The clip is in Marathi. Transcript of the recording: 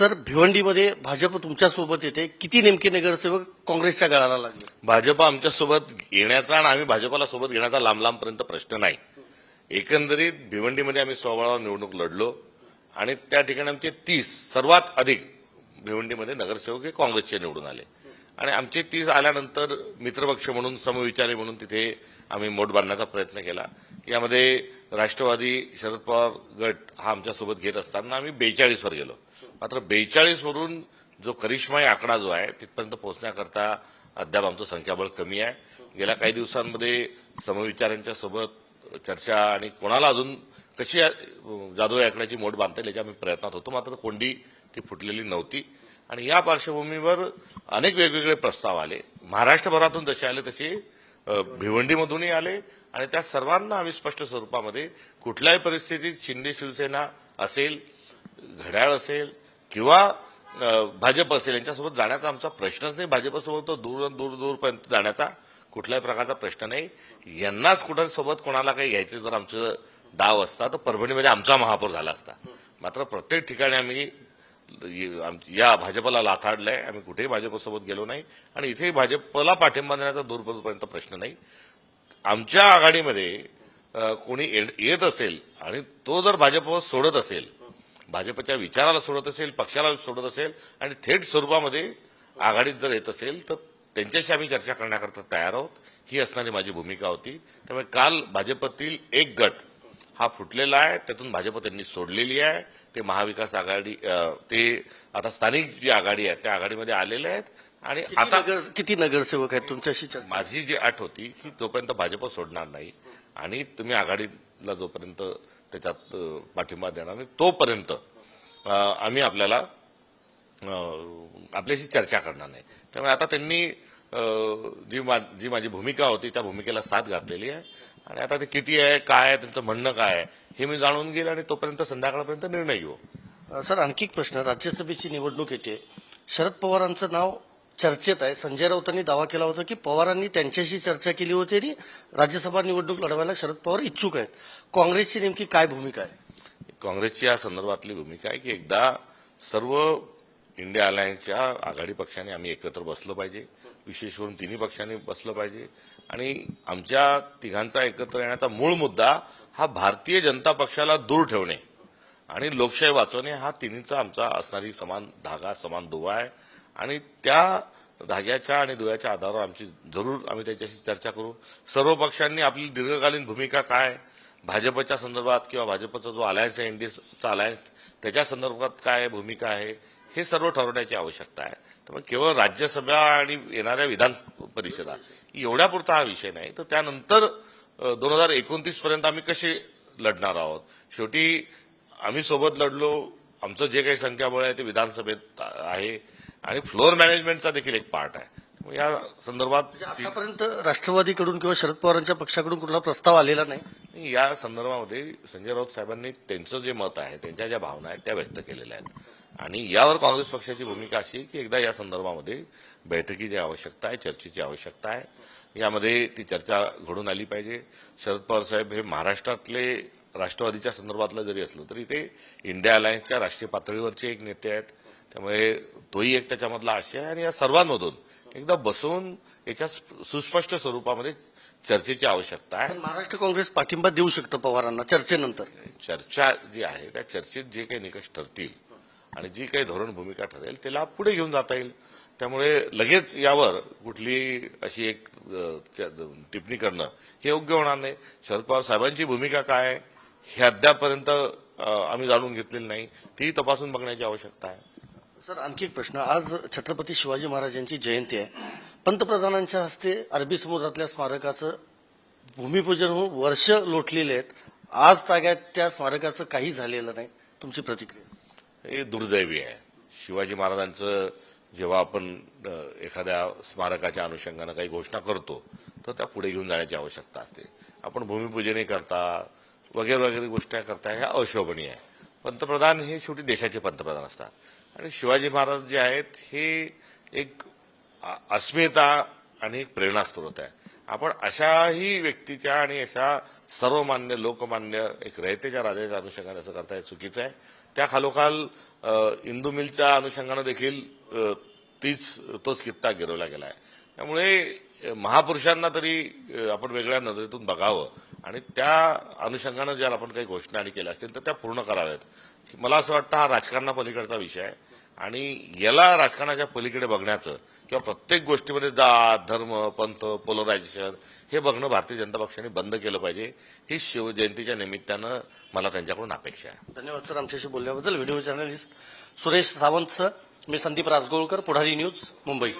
सर भिवंडीमध्ये भाजप तुमच्यासोबत येते. किती नेमके नगरसेवक काँग्रेसच्या गळाला लागले? भाजप आमच्यासोबत घेण्याचा आणि आम्ही भाजपला सोबत घेण्याचा लांब लांबपर्यंत प्रश्न नाही. एकंदरीत भिवंडीमध्ये आम्ही सोळा निवडणूक लढलो आणि त्या ठिकाणी आमचे तीस सर्वात अधिक भिवंडीमध्ये नगरसेवक हे काँग्रेसचे निवडून आले. आणि आमचे तीस आल्यानंतर मित्रपक्ष म्हणून समविचारी म्हणून तिथे आम्ही मोठ बांधण्याचा प्रयत्न केला. यामध्ये राष्ट्रवादी शरद पवार गट हा आमच्यासोबत घेत असताना आम्ही बेचाळीसवर गेलो. मात्र बेचाळीसवरून जो करिश्माई आकडा जो आहे तिथपर्यंत पोहोचण्याकरता अद्याप आमचं संख्याबळ कमी आहे. गेल्या काही दिवसांमध्ये समविचारांच्या सोबत चर्चा आणि कोणाला अजून कशी जाधव जादू या आकड्याची मोठ बांधता येईल याच्या आम्ही प्रयत्नात होतो. मात्र कोंडी ती फुटलेली नव्हती. आणि या पार्श्वभूमीवर अनेक वेगवेगळे प्रस्ताव आले. महाराष्ट्रभरातून जसे आले तसे भिवंडीमधूनही आले. आणि त्या सर्वांना आम्ही स्पष्ट स्वरूपामध्ये कुठल्याही परिस्थितीत शिंदे शिवसेना असेल घड्याळ असेल किंवा भाजप असेल यांच्यासोबत जाण्याचा आमचा प्रश्नच नाही. भाजपसोबत तर दूर दूर दूरपर्यंत जाण्याचा कुठल्याही प्रकारचा प्रश्न नाही. यांनाच कुठल्यासोबत कोणाला काही घ्यायचे जर आमचं डाव असता तर परभणीमध्ये आमचा महापौर झाला असता. मात्र प्रत्येक ठिकाणी आम्ही आम- या भाजपला लाथाडलंय. आम्ही कुठेही भाजपसोबत गेलो नाही. आणि इथेही भाजपला पाठिंबा देण्याचा दूरपर्यंत प्रश्न नाही. आमच्या आघाडीमध्ये कोणी ये- येत असेल आणि तो जर भाजपवर सोडत असेल भाजपच्या विचाराला सोडत असेल पक्षाला सोडत असेल आणि थेट स्वरूपामध्ये आघाडीत जर येत असेल तर त्यांच्याशी आम्ही चर्चा करण्याकरता तयार आहोत. ही असणारी माझी भूमिका होती. त्यामुळे काल भाजपतील एक गट हा फुटलेला आहे त्यातून भाजप त्यांनी सोडलेली आहे. ते महाविकास आघाडी ते आता स्थानिक जी आघाडी आहे त्या आघाडीमध्ये आलेले आहेत. आणि आता नगर किती नगरसेवक आहेत तुमच्याशी चर्चा? माझी जी अट होती की तोपर्यंत भाजप सोडणार नाही. आणि तुम्ही आघाडीला जोपर्यंत त्याच्यात पाठिंबा देणार आणि तोपर्यंत आम्ही आपल्याला आपल्याशी चर्चा करणार नाही. त्यामुळे आता त्यांनी जी मा- जी माझी भूमिका होती त्या भूमिकेला साथ घातलेली आहे. आणि आता ते किती आहे काय आहे त्यांचं म्हणणं काय आहे हे मी जाणून घेईल आणि तोपर्यंत संध्याकाळपर्यंत निर्णय घेऊ. सर आणखी एक प्रश्न. राज्यसभेची निवडणूक येते. शरद पवारांचं नाव चर्चेत आहे. संजय राऊतांनी दावा केला होता की पवारांनी त्यांच्याशी चर्चा केली होती आणि राज्यसभा निवडणूक लढवायला शरद पवार इच्छुक आहेत. काँग्रेसची नेमकी काय भूमिका आहे? काँग्रेसची या संदर्भातली भूमिका आहे की एकदा सर्व इंडिया अलायन्सच्या आघाडी पक्षाने आम्ही एकत्र बसलं पाहिजे. विशेष करून तिन्ही पक्षांनी बसलं पाहिजे. आणि आमच्या तिघांचा एकत्र येण्याचा मूळ मुद्दा हा भारतीय जनता पक्षाला दूर ठेवणे आणि लोकशाही वाचवणे हा तिन्हीचा आमचा असणारी समान धागा समान दुवा आहे. आणि त्या धाग्याच्या आणि दुव्याच्या आधारावर आमची जरूर आम्ही त्याच्याशी चर्चा करू. सर्व पक्षांनी आपली दीर्घकालीन भूमिका काय भाजपच्या संदर्भात किंवा भाजपचा जो अलायन्स आहे इंडियाचा अलायन्स त्याच्या संदर्भात काय भूमिका आहे हे सर्व ठरवण्याची आवश्यकता आहे. त्यामुळे केवळ राज्यसभा आणि येणाऱ्या विधान परिषदा एवढ्यापुरता हा विषय नाही. तर त्यानंतर दोन हजार एकोणतीस पर्यंत आम्ही कसे लढणार आहोत? शेवटी आम्ही सोबत लढलो आमचं जे काही संख्याबळ आहे ते विधानसभेत आहे. आणि फ्लोअर मॅनेजमेंटचा देखील एक पार्ट आहे. या संदर्भात ती- आतापर्यंत राष्ट्रवादीकडून किंवा शरद पवारांच्या पक्षाकडून कुठला प्रस्ताव आलेला नाही? या संदर्भामध्ये संजय राऊत साहेबांनी त्यांचं जे मत आहे त्यांच्या ज्या भावना आहेत त्या व्यक्त केलेल्या आहेत. आणि यावर काँग्रेस पक्षाची भूमिका अशी की एकदा या संदर्भामध्ये बैठकीची आवश्यकता आहे चर्चेची आवश्यकता आहे यामध्ये ती चर्चा घडून आली पाहिजे. शरद पवार साहेब हे महाराष्ट्रातले राष्ट्रवादीच्या संदर्भातलं जरी असलं तरी ते इंडिया अलायन्सच्या राष्ट्रीय पातळीवरचे एक नेते आहेत. त्यामुळे तोही एक त्याच्यामधला आशय आहे आणि या सर्वांमधून एकदा बसून याच्या सुस्पष्ट स्वरूपामध्ये चर्चेची आवश्यकता आहे. महाराष्ट्र काँग्रेस पाठिंबा देऊ शकतं पवारांना चर्चेनंतर. चर्चा जी आहे त्या चर्चेत जे काही निकष ठरतील आणि जी काही धोरण भूमिका ठरेल त्याला पुढे घेऊन जाता येईल. त्यामुळे लगेच यावर कुठली अशी एक टिप्पणी करणं हे योग्य होणार नाही. शरद पवार साहेबांची भूमिका काय हे अद्यापपर्यंत आम्ही जाणून घेतलेली नाही. ती तपासून बघण्याची आवश्यकता आहे. सर आणखी एक प्रश्न. आज छत्रपती शिवाजी महाराजांची जयंती आहे. पंतप्रधानांच्या हस्ते अरबी समुद्रातल्या स्मारकाचं भूमिपूजन होऊन वर्ष लोटलेले आहेत. आज ताग्यात त्या स्मारकाचं काही झालेलं नाही. तुमची प्रतिक्रिया? हे दुर्दैवी आहे. शिवाजी महाराजांचं जेव्हा आपण एखाद्या स्मारकाच्या अनुषंगानं काही घोषणा करतो तर त्या पुढे घेऊन जाण्याची आवश्यकता असते. आपण भूमिपूजनही करता वगैरे वगैरे गोष्टी करता ह्या अशोभनीय आहे. पंतप्रधान हे शेवटी देशाचे पंतप्रधान असतात. आणि शिवाजी महाराज जे आहेत हे एक अस्मिता आणि एक प्रेरणास्त्रोत आहे. आपण अशाही व्यक्तीच्या आणि अशा सर्वमान्य लोकमान्य एक रयतेच्या राजाच्या अनुषंगाने असं करता हे चुकीचं आहे. त्या खालोखाल इंदू मिलच्या अनुषंगानं देखील तीच तोच कित्ता गिरवला गेला आहे. त्यामुळे महापुरुषांना तरी आपण वेगळ्या नजरेतून बघावं. आणि त्या अनुषंगानं जर आपण काही घोषणा आणि केल्या असतील तर त्या पूर्ण कराव्यात. मला असं वाटतं हा राजकारणापलीकडचा विषय आहे. आणि याला राजकारणाच्या पलीकडे बघण्याचं किंवा प्रत्येक गोष्टीमध्ये जात धर्म पंथ पोलरायझेशन हे बघणं भारतीय जनता पक्षाने बंद केलं पाहिजे. ही शिवजयंतीच्या निमित्तानं मला त्यांच्याकडून अपेक्षा आहे. धन्यवाद सर. आमच्याशी बोलल्याबद्दल video journalist Suresh Sawant sir. मी संदीप राजगोळकर पुढारी न्यूज मुंबई.